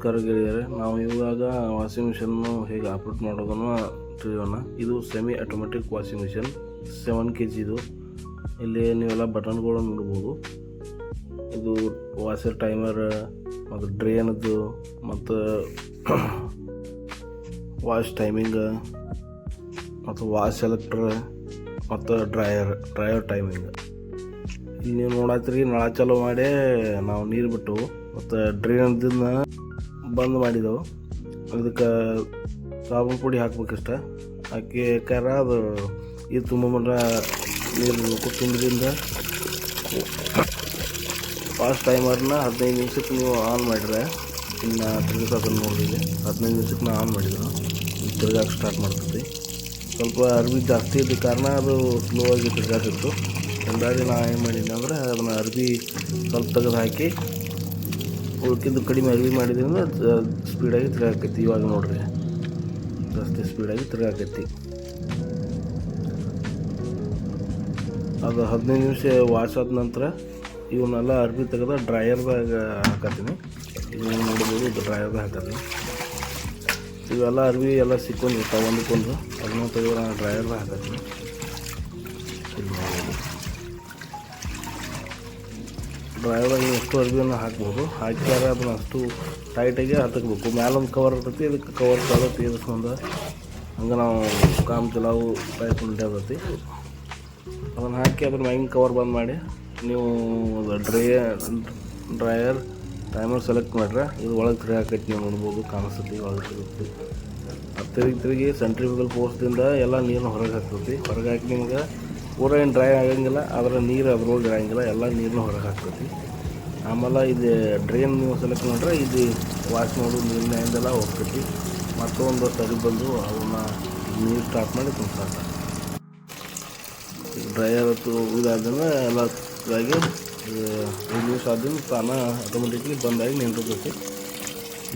ನಮಸ್ಕಾರ ಗೆಳೆಯರೆ ನಾವು ಇವಾಗ ವಾಷಿಂಗ್ ಮಿಷನ್ನು ಹೇಗೆ ಆಪ್ರೇಟ್ ಮಾಡೋದನ್ನು ತಿಳಿಯೋಣ. ಇದು semi automatic washing machine seven K ಜಿದು ಇಲ್ಲಿ ನೀವೆಲ್ಲ ಬಟನ್ಗಳು ನೋಡ್ಬೋದು. ಇದು ವಾಷರ್ ಟೈಮರ್, ಮತ್ತು ಡ್ರೇನದ್ದು ಮತ್ತು ವಾಶ್ ಟೈಮಿಂಗ್, ಮತ್ತು ವಾಶ್ ಸೆಲೆಕ್ಟ್ರ್, ಮತ್ತು ಡ್ರೈಯರ್ ಡ್ರೈಯರ್ ಟೈಮಿಂಗ್. ನೀವು ನೋಡತ್ರಿ, ನಳ ಚಾಲೂ ಮಾಡಿ ನಾವು ನೀರು ಬಿಟ್ಟು ಮತ್ತು ಡ್ರೈನದನ್ನ ಬಂದ್ ಮಾಡಿದೆವು. ಅದಕ್ಕೆ ಸಾಬೂನು ಪುಡಿ ಹಾಕ್ಬೇಕಷ್ಟ. ಹಾಕಿ ಕಾರ ಅದು ಇದು ತುಂಬ ನೀರು ತುಂಬಿದ್ರಿಂದ ಫಾಸ್ಟ್ ಟೈಮರ್ನ ಹದಿನೈದು ನಿಮಿಷಕ್ಕೆ ನೀವು ಆನ್ ಮಾಡಿದ್ರೆ, ಇನ್ನು ತಿರುಗಿಸೋದನ್ನು ನೋಡಿದೆ ಹದಿನೈದು ನಿಮಿಷಕ್ಕೆ ನಾ ಆನ್ ಮಾಡಿದ್ರು ತಿರ್ಗಾಕೆ ಸ್ಟಾರ್ಟ್ ಮಾಡ್ತೈತಿ ಸ್ವಲ್ಪ ಅರ್ಬಿ ಜಾಸ್ತಿ ಇದ್ದ ಕಾರಣ ಅದು ಸ್ಲೋ ಆಗಿ ತಿರ್ಗಾತಿತ್ತು. ಹಂಗಾಗಿ ನಾ ಏನು ಮಾಡಿದ್ದೆ ಅಂದರೆ ಅದನ್ನು ಅರ್ಬಿ ಸ್ವಲ್ಪ ತೆಗೆದು ಹಾಕಿ ಉಳ್ಕಿದ್ದು ಕಡಿಮೆ ಅರ್ವಿ ಮಾಡಿದ್ರಿಂದ ಸ್ಪೀಡಾಗಿ ತಿರುಗಾಕೈತಿ. ಇವಾಗ ನೋಡ್ರಿ. ರಸ್ತೆ ಸ್ಪೀಡಾಗಿ ತಿರುಗಾಕೈತಿ. ಅದು ಹದಿನೈದು ನಿಮಿಷ ವಾಶ್ ಆದ ನಂತರ ಇವನ್ನೆಲ್ಲ ಅರ್ಬಿ ತೆಗೆದ ಡ್ರೈಯರ್ದಾಗ ಹಾಕತ್ತೀನಿ. ಇವು ನೋಡ್ಬೋದು ಡ್ರೈಯರ್ದಾಗ ಹಾಕತ್ತೀನಿ. ಇವೆಲ್ಲ ಅರ್ವಿ ಎಲ್ಲ ಸಿಕ್ಕೊಂಡಿರ್ತಾವೆ ಒಂದಕ್ಕೊಂದು. ಅದನ್ನ ತೆಗೆದ್ರೆ ಡ್ರೈಯರ್ದಾಗ ಹಾಕತ್ತೀನಿ. ನೀವು ಎಷ್ಟು ಅರ್ಬಿಯನ್ನು ಹಾಕ್ಬೋದು. ಹಾಕ್ಯಾರ ಅದನ್ನು ಅಷ್ಟು ಟೈಟಾಗಿ ಹತ್ತಬೇಕು ಮ್ಯಾಲೊಂದು ಕವರ್ ಇರ್ತೈತಿ ಇದಕ್ಕೆ ಕವರ್ ಕಾಲತ್ತಿ ತೀರಿಸ್ಕೊಂಡು ಹಂಗೆ ನಾವು ಕಾಮ್ ಚಲಾವು ಟೈಪ್ ಇರ್ತೈತಿ. ಅದನ್ನು ಹಾಕಿ ಅದನ್ನು ಮೈನ್ ಕವರ್ ಬಂದ್ ಮಾಡಿ ನೀವು ಡ್ರೈ ಡ್ರೈಯರ್ ಟೈಮರ್ ಸೆಲೆಕ್ಟ್ ಮಾಡ್ರೆ, ಇದು ಒಳಗೆ ತಿರುಗಿ ಹಾಕೈತಿ ನೀವು ನೋಡ್ಬೋದು, ಕಾಣಿಸ್ತೈತಿ, ಒಳಗೆ ತಿರುಗಿ ಅದು ತಿರುಗಿ ತಿರುಗಿ ಸೆಂಟ್ರಿಫಿಕಲ್ ಫೋರ್ಸ್ದಿಂದ ಎಲ್ಲ ನೀರನ್ನ ಹೊರಗೆ ಹಾಕ್ತೈತಿ. ಹೊರಗೆ ಹಾಕಿ ನಿಮ್ಗೆ ಪೂರ ಏನು ಡ್ರೈ ಆಗಂಗಿಲ್ಲ ಅದರ ನೀರು ಅದ್ರೊಳಗೆ ಇರೋಂಗಿಲ್ಲ ಎಲ್ಲ ನೀರನ್ನ ಹೊರಗೆ ಹಾಕ್ತೈತಿ ಆಮೇಲೆ ಇದು ಡ್ರೈನ್ ನೀವು ಸೆಲೆಕ್ಟ್ ಮಾಡಿದ್ರೆ ಇದು ವಾಶ್ ಮಾಡೋದು ನೀರಿನಿಂದೆಲ್ಲ ಹೋಗ್ತೈತಿ ಮತ್ತೊಂದು ಸರಿ ಬಂದು ಅವನ್ನ ನೀರು ಸ್ಟಾರ್ಟ್ ಮಾಡಿ ತುಂಬ್ತಾರೆ ಡ್ರೈಯರ್ ಇದಾದ್ರೆ ಎಲ್ಲ ಇದಾಗಿ ಒಂದು ನಿಮಿಷ ಆದ್ರೂ ತಾನ ಆಟೋಮೆಟಿಕ್ಲಿ ಬಂದಾಗಿ ನಿಂತಿರ್ತೈತಿ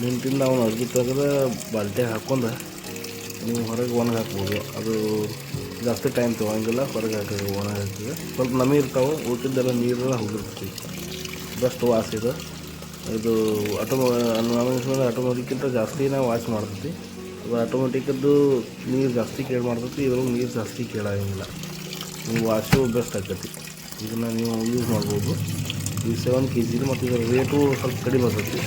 ನಿಂತಿಂದ ಅವನು ಅರ್ಜಿ ತೆಗೆದು ಬಾಲ್ಟಿ ಹಾಕ್ಕೊಂಡು ನೀವು ಹೊರಗೆ ಒಣಗಿ ಹಾಕ್ಬೋದು. ಅದು ಜಾಸ್ತಿ ಟೈಮ್ ತೊಗೊಂಗಿಲ್ಲ, ಹೊರಗೆ ಹಾಕಿದ್ರೆ ಒಣಗಾಗ್ತದೆ ಸ್ವಲ್ಪ ನಮಿ ಇರ್ತಾವೆ, ಊಟದ್ದೆಲ್ಲ ನೀರೆಲ್ಲ ಹೋಗಿರ್ತೈತಿ ಬೆಸ್ಟ್ ವಾಶ್ ಇದು. ಇದು ಆಟೋಮೋ ಆಟೋಮೆಟಿಕ್ಕಿಂತ ಜಾಸ್ತಿ ನಾವು ವಾಶ್ ಮಾಡ್ತೈತಿ. ಅದು ಆಟೋಮೆಟಿಕ್ಕದ್ದು ನೀರು ಜಾಸ್ತಿ ಕೇಳಿ ಮಾಡ್ತೈತಿ, ಇದ್ರೊಳಗೆ ನೀರು ಜಾಸ್ತಿ ಕೇಳಾಗಿಲ್ಲ. ನೀವು ವಾಶು ಬೆಸ್ಟ್ ಆಗ್ತೈತಿ. ಇದನ್ನು ನೀವು ಯೂಸ್ ಮಾಡ್ಬೋದು. ಈ ಸೆವೆನ್ ಕೆ ಜಿದು ಮತ್ತು ಇದರ ರೇಟು ಸ್ವಲ್ಪ ಕಡಿಮೆ ಬರ್ತೈತಿ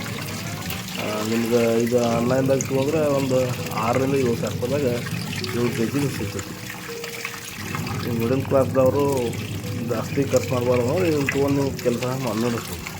ನಿಮ್ಗೆ ಇದು ಆನ್ಲೈನ್ದಾಗ ತೊಗೊಂಡ್ರೆ ಒಂದು ಆರರಿಂದ ಏಳು ಸಾವಿರ ರೂಪಾಯಿದಾಗ ಏಳು ಕೆ ಜಿಗೆ ಸಿಗ್ತೈತಿ ಈ ಮಿಡಲ್ ಕ್ಲಾಸ್ದವರು ಜಾಸ್ತಿ ಖರ್ಚು ಮಾಡಬಾರ್ದು ಇದನ್ನು ತೊಗೊಂಡು ಕೆಲಸ ನಡೆಸ್ಬೋದು